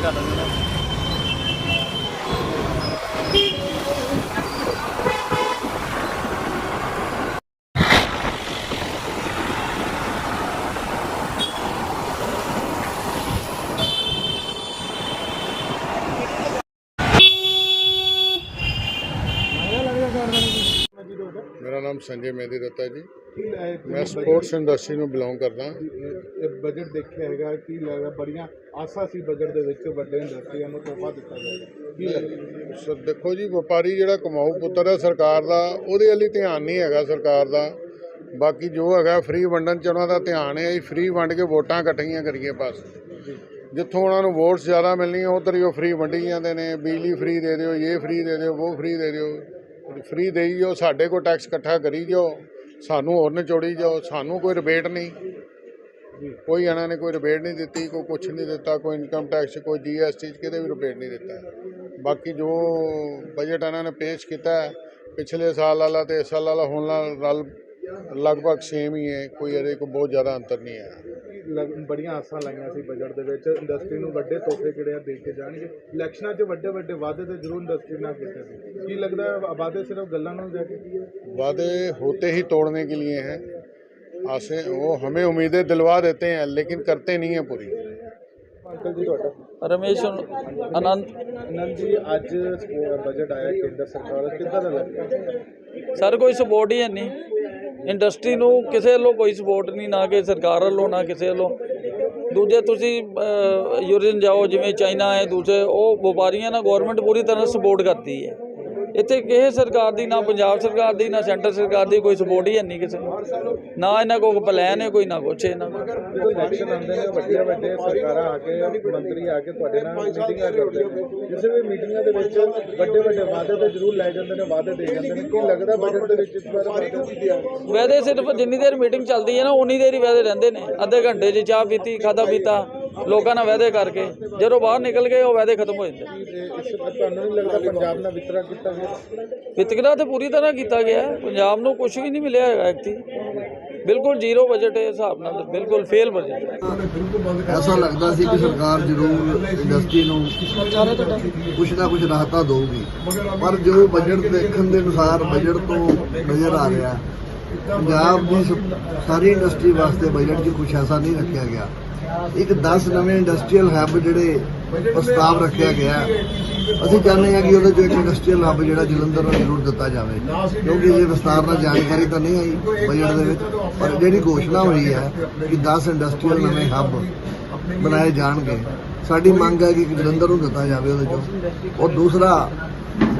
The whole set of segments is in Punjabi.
Kinder. Also ne? ਨਾਮ ਸੰਜੇ ਮਹਿੰਦੀ ਦੱਤਾ ਜੀ। ਮੈਂ ਸਪੋਰਟਸ ਇੰਡਸਟਰੀ ਨੂੰ ਬਿਲੋਂਗ ਕਰਦਾ। ਇਹ ਬਜਟ ਦੇਖਿਆ ਹੈਗਾ ਕੀ ਲੱਗਦਾ ਬੜੀਆਂ ਆਸਾਂ ਸੀ ਬਜਟ ਦੇ ਵਿੱਚ ਵੱਡੇ ਇੰਡਸਟਰੀਆਂ ਨੂੰ ਤੋਹਫਾ ਦਿੱਤਾ ਜਾਏਗਾ ਕੀ ਲੱਗਦਾ? ਸਰ ਦੇਖੋ ਜੀ ਵਪਾਰੀ ਜਿਹੜਾ ਕਮਾਊ ਪੁੱਤਰ ਹੈ ਸਰਕਾਰ ਦਾ ਉਹਦੇ ਵੱਲ ਧਿਆਨ ਨਹੀਂ ਹੈਗਾ ਸਰਕਾਰ ਦਾ। ਬਾਕੀ ਜੋ ਹੈਗਾ ਫ੍ਰੀ ਵੰਡਣ ਚ ਉਹਨਾਂ ਦਾ ਧਿਆਨ ਹੈ ਅਸੀਂ ਫ੍ਰੀ ਵੰਡ ਕੇ ਵੋਟਾਂ ਇਕੱਠੀਆਂ ਕਰੀਏ ਬਸ। ਜਿੱਥੋਂ ਉਹਨਾਂ ਨੂੰ ਵੋਟਸ ਜ਼ਿਆਦਾ ਮਿਲਣੀਆਂ ਉਧਰ ਹੀ ਉਹ ਫ੍ਰੀ ਵੰਡੀ ਜਾਂਦੇ ਨੇ ਬਿਜਲੀ ਫ੍ਰੀ ਦੇ ਦਿਓ ਇਹ ਫ੍ਰੀ ਦੇ ਦਿਓ ਉਹ ਫ੍ਰੀ ਦੇ ਦਿਓ। ਫ੍ਰੀ ਦੇਈ ਜਾਓ, ਸਾਡੇ ਕੋਲ ਟੈਕਸ ਇਕੱਠਾ ਕਰੀ ਜਾਓ, ਸਾਨੂੰ ਹੋਰ ਨਿਚੋੜੀ ਜਾਓ, ਸਾਨੂੰ ਕੋਈ ਰਿਬੇਟ ਨਹੀਂ। ਕੋਈ ਇਹਨਾਂ ਨੇ ਕੋਈ ਰਿਬੇਟ ਨਹੀਂ ਦਿੱਤੀ, ਕੋਈ ਕੁਛ ਨਹੀਂ ਦਿੱਤਾ, ਕੋਈ ਇਨਕਮ ਟੈਕਸ ਕੋਈ ਜੀਐਸਟੀ ਚ ਕਿਤੇ ਵੀ ਰਿਬੇਟ ਨਹੀਂ ਦਿੱਤਾ। ਬਾਕੀ ਜੋ ਬਜਟ ਇਹਨਾਂ ਨੇ ਪੇਸ਼ ਕੀਤਾ, ਪਿਛਲੇ ਸਾਲ ਵਾਲਾ ਤੇ ਇਸ ਸਾਲ ਵਾਲਾ, ਹੁਣ ਨਾਲ ਰਲ ਲਗਭਗ ਸੇਮ ਹੀ ਹੈ, ਕੋਈ ਇਹਦੇ ਕੋਈ ਬਹੁਤ ਜ਼ਿਆਦਾ ਅੰਤਰ ਨਹੀਂ ਹੈ। ਲੱਗ- ਬੜੀਆਂ ਆਸਾਂ ਲਾਈਆਂ ਸੀ ਬਜਟ ਦੇ ਵਿੱਚ ਇੰਡਸਟਰੀ ਨੂੰ ਵੱਡੇ ਤੋਹਫੇ ਜਿਹੜੇ ਆ ਦੇ ਕੇ ਜਾਣਗੇ ਇਲੈਕਸ਼ਨਾਂ 'ਚ ਵੱਡੇ ਵੱਡੇ ਵਾਅਦੇ ਤੇ ਜ਼ਰੂਰ ਇੰਡਸਟਰੀ ਨਾਲ ਕੀਤੇ ਸੀ ਕੀ ਲੱਗਦਾ ਹੈ ਵਾਅਦੇ ਸਿਰਫ ਗੱਲਾਂ ਨੂੰ ਜਾ ਕੇ वादे होते ही तोड़ने के लिए हैं आसे वो हमें उम्मीदें दिलवा देते हैं लेकिन करते नहीं हैं पूरी ਅੰਕਲ ਜੀ ਤੁਹਾਡਾ ਰਮੇਸ਼ ਆਨੰਦ ਅਨੰਦ ਜੀ ਅੱਜ ਬਜਟ ਆਇਆ ਕੇਂਦਰ ਸਰਕਾਰ ਦਾ ਕਿੱਦਾਂ ਦਾ ਲੱਗਦਾ ਸਰ ਕੋਈ ਸਪੋਰਟ ਹੀ ਹੈ ਨਹੀਂ ਇੰਡਸਟਰੀ ਨੂੰ ਕਿਸੇ ਵੱਲੋਂ ਕੋਈ ਸਪੋਰਟ ਨਹੀਂ, ਨਾ ਕਿ ਸਰਕਾਰ ਵੱਲੋਂ, ਨਾ ਕਿਸੇ ਵੱਲੋਂ। ਦੂਜੇ ਤੁਸੀਂ ਯੂਰਪੀਅਨ ਜਾਓ, ਜਿਵੇਂ ਚਾਈਨਾ ਹੈ ਦੂਸਰੇ, ਉਹ ਵਪਾਰੀਆਂ ਨਾਲ ਗਵਰਨਮੈਂਟ ਪੂਰੀ ਤਰ੍ਹਾਂ ਸਪੋਰਟ ਕਰਦੀ ਹੈ। ਇੱਥੇ ਕਿਸੇ ਸਰਕਾਰ ਦੀ ਨਾ ਪੰਜਾਬ ਸਰਕਾਰ ਦੀ ਨਾ ਸੈਂਟਰ ਸਰਕਾਰ ਦੀ ਕੋਈ ਸਪੋਰਟ ਹੀ ਨਹੀਂ ਕਿਸੇ ਨੂੰ। ਨਾ ਇਹਨਾਂ ਕੋਲ ਪਲਾਨ ਹੈ ਕੋਈ ਨਾ ਕੁਛ ਇਹਨਾਂ ਕੋਲ। ਇਲੈਕਸ਼ਨ ਆਉਂਦੇ ਨੇ ਵੱਡੀਆਂ ਵੱਡੇ ਸਰਕਾਰਾਂ ਆ ਕੇ ਮੰਤਰੀ ਆ ਕੇ ਤੁਹਾਡੇ ਨਾਲ ਮੀਟਿੰਗਾਂ ਕਰਦੇ ਨੇ ਕਿਸੇ ਵੀ ਮੀਟਿੰਗਾਂ ਦੇ ਵਿੱਚ ਵੱਡੇ ਵੱਡੇ ਵਾਅਦੇ ਤੇ ਜ਼ਰੂਰ ਲੈ ਜਾਂਦੇ ਨੇ ਵਾਅਦੇ ਦੇ ਜਾਂਦੇ ਨੇ ਕੀ ਲੱਗਦਾ ਬਜਟ ਦੇ ਵਿੱਚ ਇਸ ਵਾਰ ਵਾਅਦੇ ਕੀ ਦਿਆ ਵੈਦੇ ਸਿਰਫ ਜਿੰਨੀ ਦੇਰ ਮੀਟਿੰਗ ਚੱਲਦੀ ਹੈ ਨਾ ਉਨੀ ਦੇਰ ਹੀ ਵੈਦੇ ਰਹਿੰਦੇ ਨੇ। ਅੱਧੇ ਘੰਟੇ 'ਚ ਚਾਹ ਪੀਤੀ ਖਾਦਾ ਪੀਤਾ। ਲੋਕਾਂ ਨਾਲ ਵੈਦੇ ਕਰਕੇ, ਜਦੋਂ ਬਾਹਰ ਨਿਕਲ ਗਏ, ਉਹ ਵੈਦੇ ਖਤਮ ਹੋ ਜਾਂਦੇ। ਤੁਹਾਨੂੰ ਨਹੀਂ ਲੱਗਦਾ ਪੰਜਾਬ ਨਾਲ ਵਿਤਕਰਾ ਕੀਤਾ ਗਿਆ ਵਿਤਕਰਾ ਤੇ ਪੂਰੀ ਤਰ੍ਹਾਂ ਕੀਤਾ ਗਿਆ। ਪੰਜਾਬ ਨੂੰ ਕੁਝ ਵੀ ਨਹੀਂ ਮਿਲਿਆ ਹੈਗਾ ਐਕਤੀ ਬਿਲਕੁਲ ਜ਼ੀਰੋ ਬਜਟ ਹੈ ਹਿਸਾਬ ਨਾਲ ਬਿਲਕੁਲ ਫੇਲ ਬਜਟ ਐਸਾ ਲੱਗਦਾ ਸੀ ਕਿ ਸਰਕਾਰ ਜ਼ਰੂਰ ਇੰਡਸਟਰੀ ਨੂੰ ਕੁਛ ਨਾ ਕੁਛ ਰਾਹਤਾਂ ਦੇਊਗੀ। ਪਰ ਜੋ ਬਜਟ ਦੇਖਣ ਦੇ ਅਨੁਸਾਰ ਬਜਟ ਤੋਂ ਨਜ਼ਰ ਆ ਰਿਹਾ, ਪੰਜਾਬ ਦੀ ਸਾਰੀ ਇੰਡਸਟਰੀ ਵਾਸਤੇ ਬਜਟ 'ਚ ਕੁਛ ਐਸਾ ਨਹੀਂ ਰੱਖਿਆ ਗਿਆ। ਇੱਕ 10 ਨਵੇਂ ਇੰਡਸਟਰੀਅਲ ਹੱਬ ਜਿਹੜੇ ਪ੍ਰਸਤਾਵ ਰੱਖਿਆ ਗਿਆ ਅਸੀਂ ਚਾਹੁੰਦੇ ਹਾਂ ਕਿ ਉਹਦੇ 'ਚੋਂ ਇੱਕ ਇੰਡਸਟਰੀਅਲ ਹੱਬ ਜਿਹੜਾ ਜਲੰਧਰ ਨੂੰ ਜ਼ਰੂਰ ਦਿੱਤਾ ਜਾਵੇ। ਕਿਉਂਕਿ ਇਹ ਵਿਸਤਾਰ ਨਾਲ ਜਾਣਕਾਰੀ ਤਾਂ ਨਹੀਂ ਆਈ ਬਜਟ ਦੇ ਵਿੱਚ, ਪਰ ਜਿਹੜੀ ਘੋਸ਼ਣਾ ਹੋਈ ਹੈ ਕਿ 10 ਇੰਡਸਟਰੀਅਲ ਨਵੇਂ ਹੱਬ ਬਣਾਏ ਜਾਣਗੇ, ਸਾਡੀ ਮੰਗ ਹੈ ਕਿ ਜਲੰਧਰ ਨੂੰ ਦਿੱਤਾ ਜਾਵੇ ਉਹਦੇ ਚੋਂ। ਔਰ ਦੂਸਰਾ,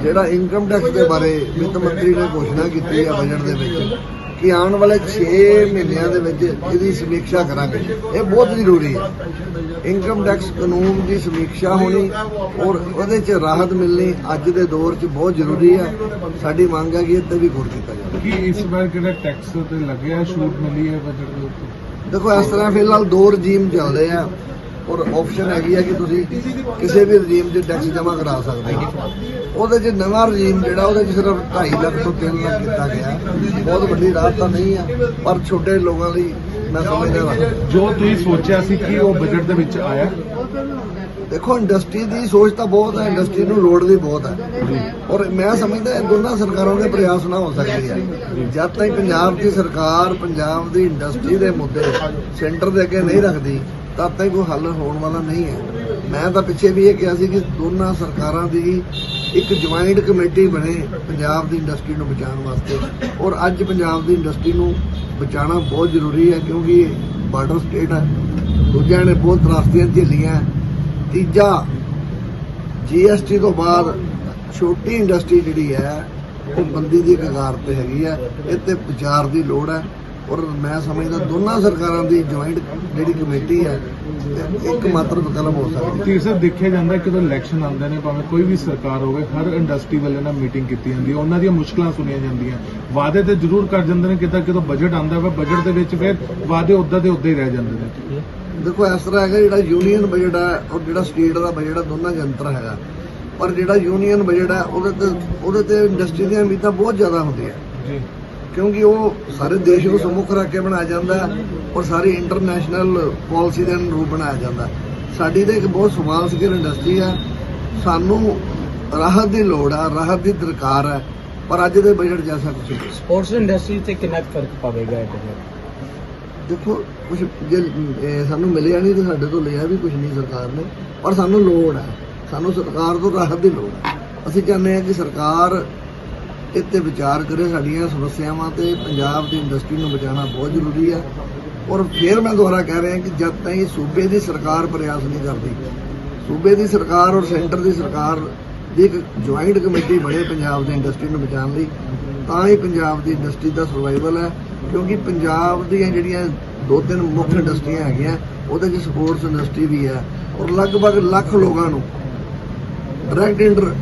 ਜਿਹੜਾ ਇਨਕਮ ਟੈਕਸ ਦੇ ਬਾਰੇ ਵਿੱਤ ਮੰਤਰੀ ਨੇ ਘੋਸ਼ਣਾ ਕੀਤੀ ਹੈ ਬਜਟ ਦੇ ਵਿੱਚ ਕਿ ਆਉਣ ਵਾਲੇ 6 ਮਹੀਨਿਆਂ ਦੇ ਵਿੱਚ ਇਹਦੀ ਸਮੀਖਿਆ ਕਰਾਂਗੇ। ਇਹ ਬਹੁਤ ਜ਼ਰੂਰੀ ਹੈ। ਇਨਕਮ ਟੈਕਸ ਕਾਨੂੰਨ ਦੀ ਸਮੀਖਿਆ ਹੋਣੀ ਔਰ ਉਹਦੇ 'ਚ ਰਾਹਤ ਮਿਲਣੀ ਅੱਜ ਦੇ ਦੌਰ 'ਚ ਬਹੁਤ ਜ਼ਰੂਰੀ ਹੈ। ਸਾਡੀ ਮੰਗ ਹੈ ਕਿ ਇਹ ਤੇ ਵੀ ਗੌਰ ਕੀਤਾ ਜਾਵੇ। ਕੀ ਇਸ ਵਾਰ ਕਿਹੜਾ ਟੈਕਸ ਤੇ ਲੱਗਿਆ? ਛੂਟ ਮਿਲੀ ਹੈ ਬਜਟ ਦੇ ਉੱਤੇ? ਦੇਖੋ ਇਸ ਤਰ੍ਹਾਂ ਫਿਲਹਾਲ ਦੋ ਰਜੀਮ ਚੱਲਦੇ ਆ ਔਰ ਆਪਸ਼ਨ ਹੈਗੀ ਆ ਕਿ ਤੁਸੀਂ ਕਿਸੇ ਵੀ ਰਜੀਮ 'ਚ ਟੈਕਸ ਜਮ੍ਹਾਂ ਕਰਾ ਸਕਦੇ ਹੋ। ਉਹਦੇ 'ਚ ਨਵਾਂ ਰਜੀਮ ਜਿਹੜਾ ਉਹਦੇ 'ਚ ਸਿਰਫ 2.5 ਲੱਖ ਤੋਂ 3 ਲੱਖ ਕੀਤਾ ਗਿਆ। ਬਹੁਤ ਵੱਡੀ ਰਾਹਤ ਤਾਂ ਨਹੀਂ ਆ ਪਰ ਛੋਟੇ ਲੋਕਾਂ ਲਈ ਮੈਂ ਸਮਝਦਾ ਹਾਂ ਜੋ ਤੁਸੀਂ ਸੋਚਿਆ ਸੀ ਕਿ ਉਹ ਬਜਟ ਦੇ ਵਿੱਚ ਆਇਆ? ਦੇਖੋ ਇੰਡਸਟਰੀ ਦੀ ਸੋਚ ਤਾਂ ਬਹੁਤ ਹੈ ਇੰਡਸਟਰੀ ਨੂੰ ਲੋੜ ਵੀ ਬਹੁਤ ਹੈ ਔਰ ਮੈਂ ਸਮਝਦਾ ਇਹ ਦੋਨਾਂ ਸਰਕਾਰਾਂ ਦੇ ਪ੍ਰਯਾਸ ਨਾ ਹੋ ਸਕਦੇ ਹੈ ਜਦ ਤੱਕ ਪੰਜਾਬ ਦੀ ਸਰਕਾਰ ਪੰਜਾਬ ਦੀ ਇੰਡਸਟਰੀ ਦੇ ਮੁੱਦੇ ਸੈਂਟਰ ਦੇ ਅੱਗੇ ਨਹੀਂ ਰੱਖਦੀ ਤਦ ਤੱਕ ਕੋਈ ਹੱਲ ਹੋਣ ਵਾਲਾ ਨਹੀਂ ਹੈ। ਮੈਂ ਤਾਂ ਪਿੱਛੇ ਵੀ ਇਹ ਕਿਹਾ ਸੀ ਕਿ ਦੋਨਾਂ ਸਰਕਾਰਾਂ ਦੀ ਇੱਕ ਜੁਆਇੰਟ ਕਮੇਟੀ ਬਣੇ ਪੰਜਾਬ ਦੀ ਇੰਡਸਟਰੀ ਨੂੰ ਬਚਾਉਣ ਵਾਸਤੇ। ਔਰ ਅੱਜ ਪੰਜਾਬ ਦੀ ਇੰਡਸਟਰੀ ਨੂੰ ਬਚਾਉਣਾ ਬਹੁਤ ਜ਼ਰੂਰੀ ਹੈ ਕਿਉਂਕਿ ਬਾਰਡਰ ਸਟੇਟ ਹੈ। ਦੂਜਿਆਂ ਨੇ ਬਹੁਤ ਤਰਾਸਦੀਆਂ ਝੇਲੀਆਂ ਹੈ। ਤੀਜਾ ਜੀਐਸਟੀ ਤੋਂ ਬਾਅਦ ਛੋਟੀ ਇੰਡਸਟਰੀ ਜਿਹੜੀ ਹੈ, ਉਹ ਬੰਦੀ ਦੀ ਕਗਾਰ ਤੇ ਹੈਗੀ ਹੈ। ਇਹ ਤੇ ਵਿਚਾਰ ਦੀ ਲੋੜ ਹੈ। ਔਰ ਮੈਂ ਸਮਝਦਾ ਦੋਨਾਂ ਸਰਕਾਰਾਂ ਦੀ ਜੁਆਇੰਟ ਜਿਹੜੀ ਕਮੇਟੀ ਹੈ ਇੱਕ ਮਾਤਰ ਵਿਕਲਪ ਹੋ ਸਕਦੀ। ਕਿ ਸਰ ਦੇਖਿਆ ਜਾਂਦਾ ਕਿ ਜਦੋਂ ਇਲੈਕਸ਼ਨ ਆਉਂਦੇ ਨੇ ਭਾਵੇਂ ਕੋਈ ਵੀ ਸਰਕਾਰ ਹੋਵੇ ਹਰ ਇੰਡਸਟਰੀ ਵਾਲੇ ਨਾਲ ਮੀਟਿੰਗ ਕੀਤੀ ਜਾਂਦੀ ਹੈ। ਉਹਨਾਂ ਦੀਆਂ ਮੁਸ਼ਕਲਾਂ ਸੁਣੀਆਂ ਜਾਂਦੀਆਂ। ਵਾਅਦੇ ਤੇ ਜ਼ਰੂਰ ਕਰ ਜਾਂਦੇ ਨੇ ਕਿਦਾਂ ਕਿਦੋਂ ਬਜਟ ਆਉਂਦਾ ਵਾ ਬਜਟ ਦੇ ਵਿੱਚ ਫਿਰ ਵਾਅਦੇ ਉਦਾਂ ਦੇ ਉਦਾਂ ਹੀ ਰਹਿ ਜਾਂਦੇ ਨੇ। ਦੇਖੋ ਇਸ ਤਰ੍ਹਾਂ ਹੈਗਾ ਜਿਹੜਾ ਯੂਨੀਅਨ ਬਜਟ ਹੈ ਔਰ ਜਿਹੜਾ ਸਟੇਟ ਦਾ ਬਜਟ ਹੈ ਦੋਨਾਂ 'ਚ ਅੰਤਰ ਹੈਗਾ। ਪਰ ਜਿਹੜਾ ਯੂਨੀਅਨ ਬਜਟ ਹੈ ਉਹਦੇ ਤੇ ਉਹਦੇ ਤੇ ਇੰਡਸਟਰੀ ਦੀਆਂ ਉਮੀਦਾਂ ਬਹੁਤ ਜ਼ਿਆਦਾ ਹੁੰਦੀਆਂ। ਜੀ। ਕਿਉਂਕਿ ਉਹ ਸਾਰੇ ਦੇਸ਼ ਨੂੰ ਸਮੁੱਖ ਰੱਖ ਕੇ ਬਣਾਇਆ ਜਾਂਦਾ ਔਰ ਸਾਰੀ ਇੰਟਰਨੈਸ਼ਨਲ ਪਾਲਿਸੀ ਦੇ ਅਨੁਰੂਪ ਬਣਾਇਆ ਜਾਂਦਾ। ਸਾਡੀ ਤਾਂ ਇੱਕ ਬਹੁਤ ਸਮਾਲ ਸਕੇਲ ਇੰਡਸਟਰੀ ਆ ਸਾਨੂੰ ਰਾਹਤ ਦੀ ਲੋੜ ਆ ਰਾਹਤ ਦੀ ਦਰਕਾਰ ਹੈ ਪਰ ਅੱਜ ਦੇ ਬਜਟ ਜੈਸਾ ਕੁਝ ਨਹੀਂ। ਸਪੋਰਟਸ ਇੰਡਸਟਰੀ ਤੇ ਕਿੰਨਾ ਫ਼ਰਕ ਪਵੇਗਾ ਨਾਲ? ਦੇਖੋ ਕੁਝ ਜੇ ਇਹ ਸਾਨੂੰ ਮਿਲਿਆ ਨਹੀਂ ਤੇ ਸਾਡੇ ਤੋਂ ਲਿਆ ਵੀ ਕੁਝ ਨਹੀਂ ਸਰਕਾਰ ਨੇ ਪਰ ਸਾਨੂੰ ਲੋੜ ਹੈ। ਸਾਨੂੰ ਸਰਕਾਰ ਤੋਂ ਰਾਹਤ ਦੀ ਲੋੜ ਹੈ। ਅਸੀਂ ਚਾਹੁੰਦੇ ਹਾਂ ਕਿ ਸਰਕਾਰ ਇੱਥੇ ਵਿਚਾਰ ਕਰੇ ਸਾਡੀਆਂ ਸਮੱਸਿਆਵਾਂ ਤੇ ਪੰਜਾਬ ਦੀ ਇੰਡਸਟਰੀ ਨੂੰ ਬਚਾਉਣਾ ਬਹੁਤ ਜ਼ਰੂਰੀ ਹੈ। ਔਰ ਫਿਰ ਮੈਂ ਦੁਬਾਰਾ ਕਹਿ ਰਿਹਾ ਕਿ ਜਦ ਤਾਈਂ ਸੂਬੇ ਦੀ ਸਰਕਾਰ ਪ੍ਰਯਾਸ ਨਹੀਂ ਕਰਦੀ, ਸੂਬੇ ਦੀ ਸਰਕਾਰ ਔਰ ਸੈਂਟਰ ਦੀ ਸਰਕਾਰ ਦੀ ਇੱਕ ਜੁਆਇੰਟ ਕਮੇਟੀ ਬਣੇ ਪੰਜਾਬ ਦੀ ਇੰਡਸਟਰੀ ਨੂੰ ਬਚਾਉਣ ਲਈ, ਤਾਂ ਹੀ ਪੰਜਾਬ ਦੀ ਇੰਡਸਟਰੀ ਦਾ ਸਰਵਾਈਵਲ ਹੈ। ਕਿਉਂਕਿ ਪੰਜਾਬ ਦੀਆਂ ਜਿਹੜੀਆਂ ਦੋ ਤਿੰਨ ਮੁੱਖ ਇੰਡਸਟਰੀਆਂ ਹੈਗੀਆਂ, ਉਹਦੇ ਵਿੱਚ ਸਪੋਰਟਸ ਇੰਡਸਟਰੀ ਵੀ ਹੈ। ਔਰ ਲਗਭਗ ਲੱਖ ਲੋਕਾਂ ਨੂੰ ਡਾਇਰੈਕਟ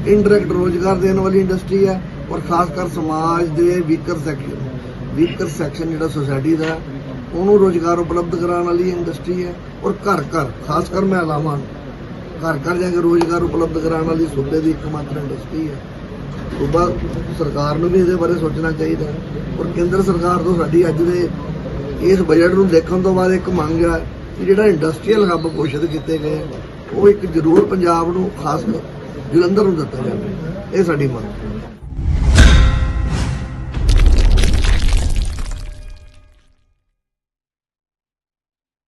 ਇਨਡਾਇਰੈਕਟ ਰੋਜ਼ਗਾਰ ਦੇਣ ਵਾਲੀ ਇੰਡਸਟਰੀ ਹੈ। ਔਰ ਖਾਸ ਕਰ ਸਮਾਜ ਦੇ ਵੀਕਰ ਸੈਕਸ਼ਨ ਵੀਕਰ ਸੈਕਸ਼ਨ ਜਿਹੜਾ ਸੋਸਾਇਟੀ ਦਾ, ਉਹਨੂੰ ਰੋਜ਼ਗਾਰ ਉਪਲਬਧ ਕਰਾਉਣ ਵਾਲੀ ਇੰਡਸਟਰੀ ਹੈ ਔਰ ਘਰ ਘਰ, ਖਾਸ ਕਰ ਮਹਿਲਾਵਾਂ ਨੂੰ, ਘਰ ਘਰ ਜਾ ਕੇ ਰੋਜ਼ਗਾਰ ਉਪਲਬਧ ਕਰਾਉਣ ਵਾਲੀ ਸੂਬੇ ਦੀ ਇੱਕਮਾਤਰ ਇੰਡਸਟਰੀ ਹੈ। ਸੂਬਾ ਸਰਕਾਰ ਨੂੰ ਵੀ ਇਹਦੇ ਬਾਰੇ ਸੋਚਣਾ ਚਾਹੀਦਾ ਔਰ ਕੇਂਦਰ ਸਰਕਾਰ ਤੋਂ ਸਾਡੀ ਅੱਜ ਦੇ ਇਸ ਬਜਟ ਨੂੰ ਦੇਖਣ ਤੋਂ ਬਾਅਦ ਇੱਕ ਮੰਗ ਹੈ ਕਿ ਜਿਹੜਾ ਇੰਡਸਟਰੀਅਲ ਹੱਬ ਘੋਸ਼ਿਤ ਕੀਤੇ ਗਏ ਉਹ ਇੱਕ ਜ਼ਰੂਰ ਪੰਜਾਬ ਨੂੰ, ਖਾਸ ਜਲੰਧਰ ਨੂੰ ਦਿੱਤਾ ਜਾਵੇ। ਇਹ ਸਾਡੀ ਮੰਗ ਹੈ।